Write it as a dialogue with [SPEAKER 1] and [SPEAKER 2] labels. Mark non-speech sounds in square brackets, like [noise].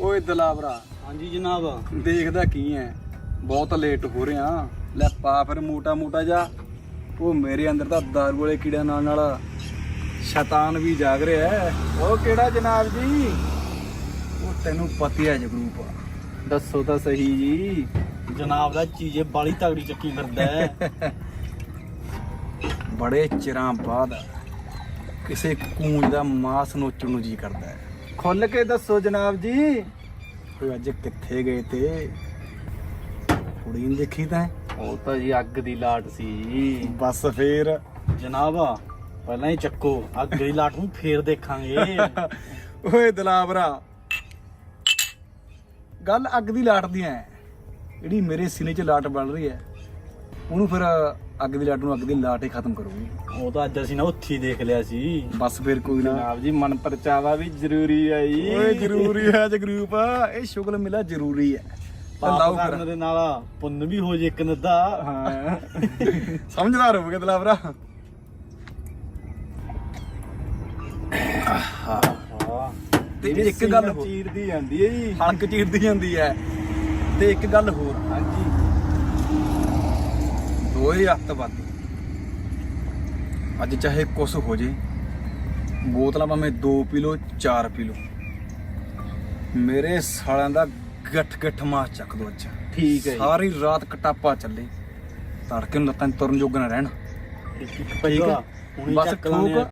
[SPEAKER 1] ਓਏ ਦਲਾਵਰਾ।
[SPEAKER 2] ਹਾਂਜੀ ਜਨਾਬ।
[SPEAKER 1] ਦੇਖਦਾ ਕੀ ਐ? ਬਹੁਤ ਲੇਟ ਹੋ ਰਿਹਾ। ਲੈ ਪਾ ਫਿਰ ਮੋਟਾ ਮੋਟਾ ਜਾ। ਉਹ ਮੇਰੇ ਅੰਦਰ ਤਾਂ ਦਾਰੂ ਵਾਲੇ ਕੀੜਿਆਂ ਨਾਲ ਨਾਲ ਸ਼ੈਤਾਨ ਵੀ ਜਾਗ ਰਿਹਾ ਹੈ ਉਹ ਕਿਹੜਾ ਜਨਾਬ ਜੀ? ਉਹ ਤੈਨੂੰ ਪਤੀ ਹੈ ਜਗਰੂਪ ਦੱਸੋ ਤਾਂ ਸਹੀ ਜੀ।
[SPEAKER 2] ਜਨਾਬ ਦਾ ਚੀਜ਼ੇ ਬਾਲੀ ਤਗੜੀ ਚੱਕੀ ਫਿਰਦਾ ਹੈ
[SPEAKER 1] ਬੜੇ ਚਿਰਾਂ ਬਾਅਦ ਕਿਸੇ ਕੂੰਜ ਦਾ ਮਾਸ ਨੋਚਣ ਨੂੰ ਜੀ ਕਰਦਾ ਹੈ ਖੁੱਲ ਕੇ ਦੱਸੋ ਜਨਾਬ ਜੀ। ਉਹ ਅੱਜ ਕਿੱਥੇ ਗਏ ਤੇ? ਕੁੜੀ ਨੂੰ ਦੇਖੀ ਤਾਂ?
[SPEAKER 2] ਉਹ ਤਾਂ ਜੀ ਅੱਗ ਦੀ ਲਾਟ ਸੀ।
[SPEAKER 1] ਬਸ ਫੇਰ।
[SPEAKER 2] ਜਨਾਬ ਪਹਿਲਾਂ ਹੀ ਚੱਕੋ ਅੱਗ ਦੀ ਲਾਟ ਨੂੰ ਫੇਰ ਦੇਖਾਂਗੇ। [laughs]
[SPEAKER 1] ਓਏ ਦਲਾਵਰਾ ਗੱਲ ਅੱਗ ਦੀ ਲਾਟ ਦੀ ਐ। ਜਿਹੜੀ ਮੇਰੇ ਸੀਨੇ 'ਚ ਲਾਟ ਬਣ ਰਹੀ ਐ। ਉਹਨੂੰ ਫਿਰ ਅੱਗ ਦੀ ਲਾਟ ਨੂੰ ਅੱਗ ਦੀ ਲਾਟ ਹੀ ਖਤਮ ਕਰੂਗੀ।
[SPEAKER 2] ਉਹ ਤਾਂ ਅੱਜ ਅਸੀਂ ਨਾ ਉੱਥੇ ਹੀ ਦੇਖ ਲਿਆ ਸੀ।
[SPEAKER 1] ਬਸ ਫਿਰ ਕੋਈ ਨਾ।
[SPEAKER 2] ਜਨਾਬ ਜੀ ਮਨ ਪਰਚਾਵਾ ਵੀ ਜ਼ਰੂਰੀ ਹੈ ਜੀ।
[SPEAKER 1] ਓਏ ਜ਼ਰੂਰੀ ਹੈ ਜਗਰੂਪ ਇਹ ਸ਼ੁਗਲ ਮਿਲਾ ਜ਼ਰੂਰੀ ਹੈ
[SPEAKER 2] ਪਾਪ
[SPEAKER 1] ਲਾਓ
[SPEAKER 2] ਕਰਨ
[SPEAKER 1] ਫਿਰ
[SPEAKER 2] ਦੇ ਨਾਲ ਪੁੰਨ ਵੀ ਹੋ ਜੇ ਇੱਕ ਨੱਦਾ
[SPEAKER 1] ਹਾਂ। ਸਮਝਦਾਰ ਹੋਵੇ ਦਲਾਵਰਾ
[SPEAKER 2] ਹਾਂ
[SPEAKER 1] ਤੇ ਇੱਕ ਗੱਲ ਹੋਰ।
[SPEAKER 2] ਚੀਰਦੀ ਜਾਂਦੀ ਹੈ ਜੀ।
[SPEAKER 1] ਹਲਕ ਚੀਰਦੀ ਜਾਂਦੀ ਐ ਤੇ ਇੱਕ ਗੱਲ ਹੋਰ।
[SPEAKER 2] ਹਾਂਜੀ।
[SPEAKER 1] ਦੋਏ ਅੱਤਵਾਦੀ ਅੱਜ ਚਾਹੇ ਕੁਛ ਹੋ ਜੇ ਬੋਤਲਾਂ ਭਾਵੇਂ 2 ਪੀ ਲੋ 4 ਪੀ ਲੋ ਮੇਰੇ ਸਾਲਿਆਂ ਦਾ ਗੱਠ ਗੱਠ ਮਾਸ ਚੱਕ ਦੋ ਅੱਜ।
[SPEAKER 2] ਠੀਕ ਹੈ
[SPEAKER 1] ਸਾਰੀ ਰਾਤ ਕਟਾਪਾ ਚੱਲੇ। ਤੜਕੇ ਨੂੰ ਲੱਤਾਂ 'ਚ ਤੁਰਨ ਜੋਗਾ ਨਾ ਰਹਿਣ। ਠੀਕ ਹੈ? ਬਸ ਠੋਕ